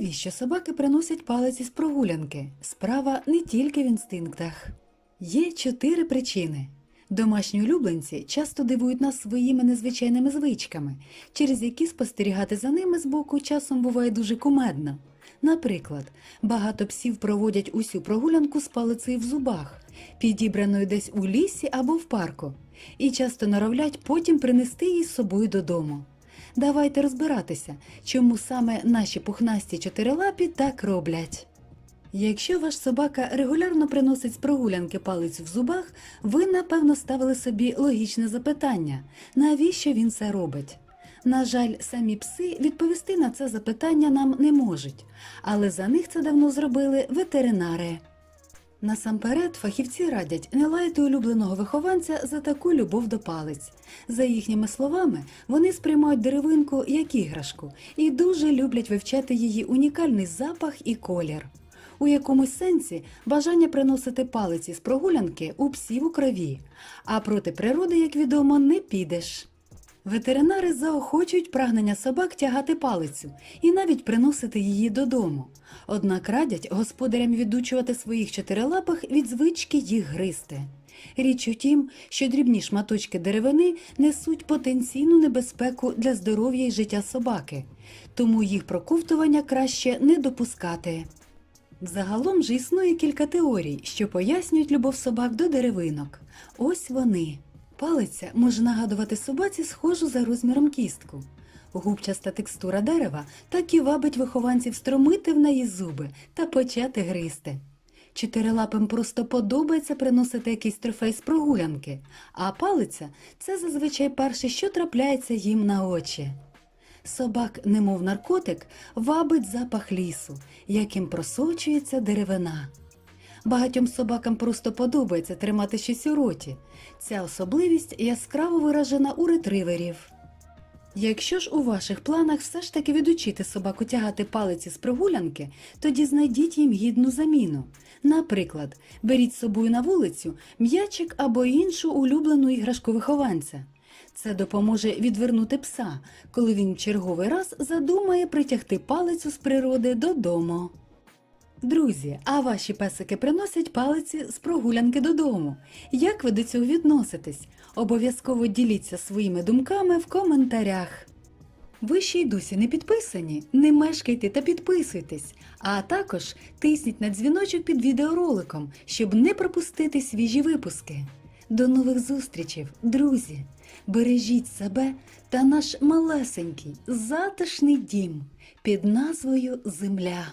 Навіщо собаки приносять палиці з прогулянки? Справа не тільки в інстинктах. Є чотири причини. Домашні улюбленці часто дивують нас своїми незвичайними звичками, через які спостерігати за ними збоку часом буває дуже кумедно. Наприклад, багато псів проводять усю прогулянку з палицею в зубах, підібраною десь у лісі або в парку, і часто норовлять потім принести її з собою додому. Давайте розбиратися, чому саме наші пухнасті чотирилапі так роблять. Якщо ваш собака регулярно приносить з прогулянки палицю в зубах, ви напевно ставили собі логічне запитання, навіщо він це робить. На жаль, самі пси відповісти на це запитання нам не можуть, але за них це давно зробили ветеринари. Насамперед, фахівці радять не лаяти улюбленого вихованця за таку любов до палиць. За їхніми словами, вони сприймають деревинку як іграшку і дуже люблять вивчати її унікальний запах і колір. У якомусь сенсі бажання приносити палиці з прогулянки у псів у крові, а проти природи, як відомо, не підеш. Ветеринари заохочують прагнення собак тягати палицю і навіть приносити її додому. Однак радять господарям відучувати своїх чотирилапих від звички їх гризти. Річ у тім, що дрібні шматочки деревини несуть потенційну небезпеку для здоров'я і життя собаки, тому їх проковтування краще не допускати. Загалом ж існує кілька теорій, що пояснюють любов собак до деревинок. Ось вони. Палиця може нагадувати собаці схожу за розміром кістку. Губчаста текстура дерева так і вабить вихованців стромити в неї зуби та почати гризти. Чотирилапим просто подобається приносити якийсь трофей з прогулянки, а палиця це зазвичай перше, що трапляється їм на очі. Собак, немов наркотик, вабить запах лісу, яким просочується деревина. Багатьом собакам просто подобається тримати щось у роті. Ця особливість яскраво виражена у ретриверів. Якщо ж у ваших планах все ж таки відучити собаку тягати палиці з прогулянки, тоді знайдіть їм гідну заміну. Наприклад, беріть з собою на вулицю м'ячик або іншу улюблену іграшку вихованця. Це допоможе відвернути пса, коли він черговий раз задумає притягти палицю з природи додому. Друзі, а ваші песики приносять палиці з прогулянки додому. Як ви до цього відноситесь? Обов'язково діліться своїми думками в коментарях. Ви ще й досі не підписані? Не мешкайте та підписуйтесь, а також тисніть на дзвіночок під відеороликом, щоб не пропустити свіжі випуски. До нових зустрічей, друзі! Бережіть себе та наш малесенький затишний дім під назвою Земля.